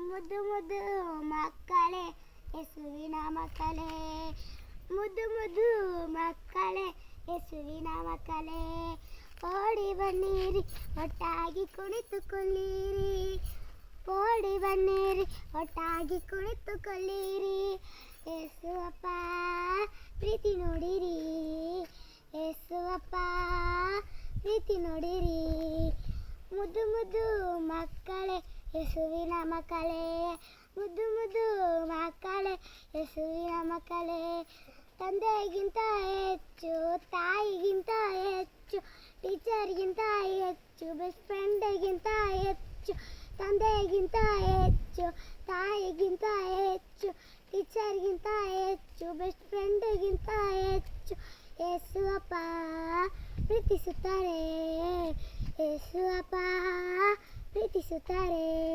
ಮುದ್ದು ಮುದ್ದು ಮಕ್ಕಳೇ, ಯೇಸುವಿನ ಮಕ್ಕಳೇ. ಮುದ್ದು ಮುದ್ದು ಮಕ್ಕಳೇ, ಯೇಸುವಿನ ಮಕ್ಕಳೇ. ಓಡಿ ಬನ್ನಿರಿ, ಒಟ್ಟಾಗಿ ಕುಳಿತುಕೊಳ್ಳಿರಿ. ಓಡಿ ಬನ್ನಿರಿ, ಒಟ್ಟಾಗಿ ಕುಳಿತುಕೊಳ್ಳಿರಿ. ಯೇಸುವಪ್ಪ, ಪ್ರೀತಿ ನೋಡಿರಿ. ಯೇಸುವಪ್ಪ, ಪ್ರೀತಿ ನೋಡಿರಿ ಮುದ್ದು ಮುದ್ದು ಮಕ್ಕಳೇ ಯೇಸುವಿನ ಮಕ್ಕಳೇ, ಮುದ್ದು ಮುದ್ದು ಮಕ್ಕಳೇ, ಯೇಸುವಿನ ಮಕ್ಕಳೇ, ತಂದೆಗಿಂತ ಹೆಚ್ಚು, ತಾಯಿಗಿಂತ ಹೆಚ್ಚು, ಟೀಚರ್ಗಿಂತ ಹೆಚ್ಚು, ಬೆಸ್ಟ್ ಫ್ರೆಂಡಿಗಿಂತ ಹೆಚ್ಚು, ತಂದೆಗಿಂತ ಹೆಚ್ಚು, ತಾಯಿಗಿಂತ ಹೆಚ್ಚು, ಟೀಚರ್ಗಿಂತ ಹೆಚ್ಚು, ಬೆಸ್ಟ್ ಫ್ರೆಂಡಿಗಿಂತ ಹೆಚ್ಚು ಯೇಸು ಪ್ರೀತಿಸುತ್ತಾರೆ ಯೇಸು ಪ್ರೀತಿಸುತ್ತಾರೆ.